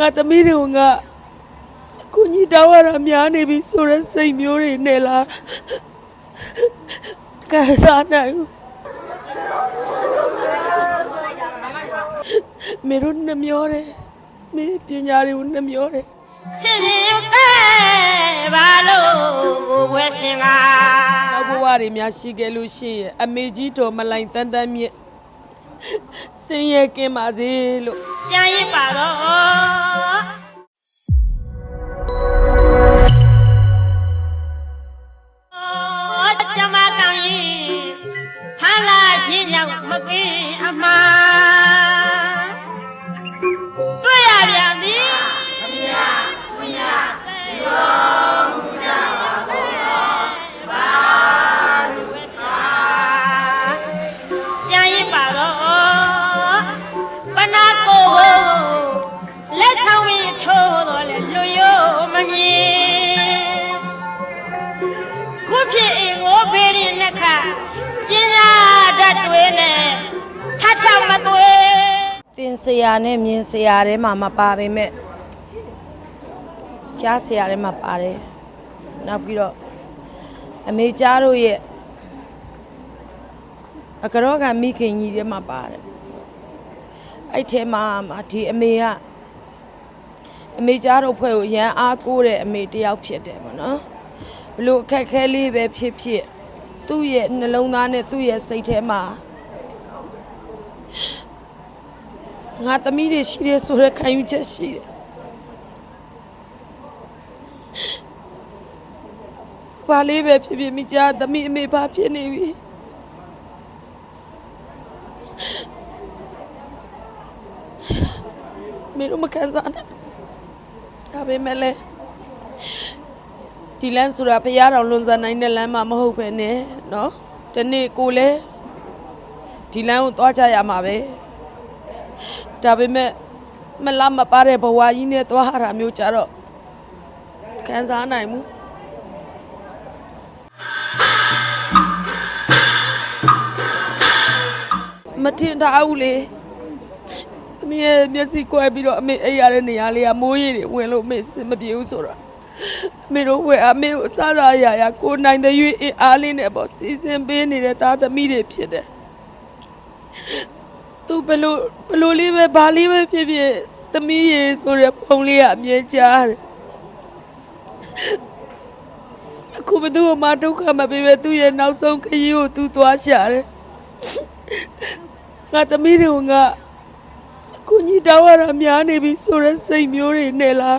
ငါသမီးတွေကငါအကူကြီးတောင်းရတာများနေပြီဆိုတဲ့စိတ်မျိုးတွေနဲ့လားကဲစားနိုင်ဘူးမေတို့နှမျောတယ်မေပညာတွေကိုနှမျောတယ်စင်ရင်ပဲဘာလို့ဝဲစင်ကနောက်ဘဝတွေများရှိခဲ့လို့ရှိရင်အမေကြီးတော်မလိုင်တန်းတန်းမြင့်စင်ရဲကင်းပါစေလို့ပြန်ရင်ပါတော့ င့်မကင်းအမှားတွေ့ရပြန်ပြီ တင်စရာနဲ့မြင်စရာထဲမှာမပါပေမဲ့ကြားစရာထဲမှာပါတယ်နောက်ပြီးတော့အမေကြားတို့ရဲ့အကရောကမိခင်ကြီးထဲမှာပါတယ်အဲ့ထဲမှာမှဒီအမေကအမေကြားတို့ဖွဲ့ကိုရန်အားကိုးတဲ့အမေတယောက်ဖြစ်တယ်ပေါ့နော်ဘလို့အခက်အခဲလေးပဲဖြစ်ဖြစ်သူ့ရဲ့နှလုံးသားနဲ့သူ့ရဲ့စိတ်ထဲမှာ ငါသမီးတွေရှိတယ်ဆိုတဲ့ခံယူချက်ရှိတယ်။ဘာလေးပဲဖြစ်ဖြစ်မိကြသမီးအမေဘာဖြစ်နေပြီ။မင်းတို့မခံစားနဲ့။ဒါပေမဲ့လည်းဒီလမ်းဆိုတာဖရားတော်လွန်ဆန်နိုင်တဲ့လမ်းမှာမဟုတ်ပဲနဲ့နော်။ဒီနေ့ကိုလည်းဒီလမ်းကိုသွားကြရမှာပဲ။ ဒါပေမဲ့မလားမပါတဲ့ဘဝကြီးနဲ့သွားရတာမျိုးကြတော့ခံစားနိုင်မှုမထင်ထားဘူးလေသမီးရဲ့မျက်စိကွဲပြီးတော့အမေအိပ်ရတဲ့နေရာလေးကမိုးရေတွေဝင်လို့အမေစင်မပြေဘူးဆိုတော့အမေတို့ဝယ်အမေကိုအစားအရာရာကိုနိုင်တဲ့ရွေးအင်အားလေးနဲ့ပေါ့စီစဉ်ပေးနေတဲ့သားသမီးတွေဖြစ်တယ် သူဘလို့ဘလို့လေးပဲဘာလေးပဲဖြစ်ဖြစ်သမီးရေဆိုတဲ့ပုံလေးကအမြဲကြားတယ်အခုဘသူ့မှာဒုက္ခမပေးပဲသူ့ရဲ့နောက်ဆုံးခရီးကိုသူသွားရှာတယ်ငါသမီးတွေကငါအခုညီတောင်းရတာများနေပြီဆိုတဲ့စိတ်မျိုးတွေနဲ့လား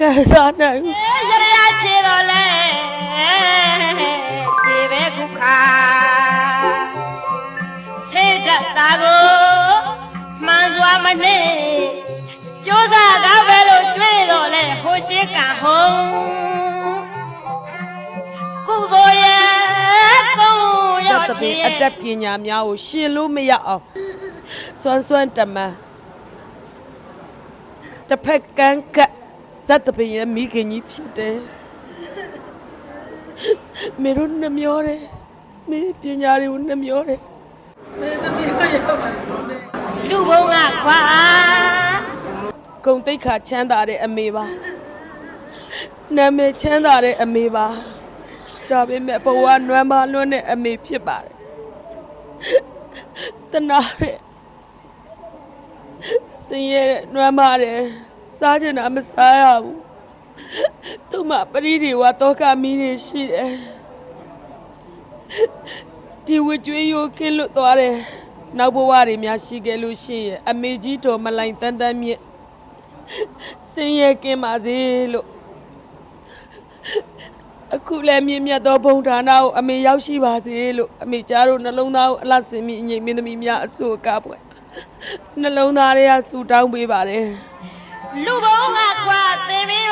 ကဲစားနိုင်ဘူးရရချေတော့လဲခြေပဲခုခါ မှန်စွာမနေကျိုးစားတာပဲလို့တွေ့တော့လဲဟိုရှိကဟုံးခုကိုရဲ့ပုံဇရောတ်တပင်အတက်ပညာများကိုရှင်လို့မရအောင်စွမ်းစွမ်းတမန်တစ်ဖက်ကန်းကပ်ဇတ်တပင်ရဲ့မိခင်ကြီးဖြစ်တယ်မေတို့နှမျောတယ်မေပညာတွေကိုနှမျောတယ်မေသမီးတို့ရောက်ပါ လူဘုံကခွာဂုံတိတ်ခါချမ်းသာတဲ့အမေပါနာမည်ချမ်းသာတဲ့အမေပါဒါပေမဲ့ဘဝနွမ်းပါလွန်းတဲ့အမေဖြစ်ပါတယ်တနာတဲ့စင်ရဲ့နွမ်းပါတယ်စားချင်တာမစားရဘူးသူ့မှာပရိဒီဝါတော့ကမီးတွေရှိတယ်ဒီဝကြွေးရိုးကင်းလွတ်သွားတယ် နောက်ဘဝတွေများရှိခဲ့လို့ရှိရင်အမေကြီးတော်မလိုင်တန်းတန်းမြင့်စင်ရဲကင်းပါစေလို့အခုလည်းမြင့်မြတ်သောဘုံဌာနကိုအမေရောက်ရှိပါစေလို့အမေကြားတို့နှလုံးသားကိုအလတ်စင်မိအငိမ့်မင်းသမီးများအဆိုအကားပွဲနှလုံးသားတွေကဆူတောင်းပေးပါတယ်လူဘုံကခွာသေးပေ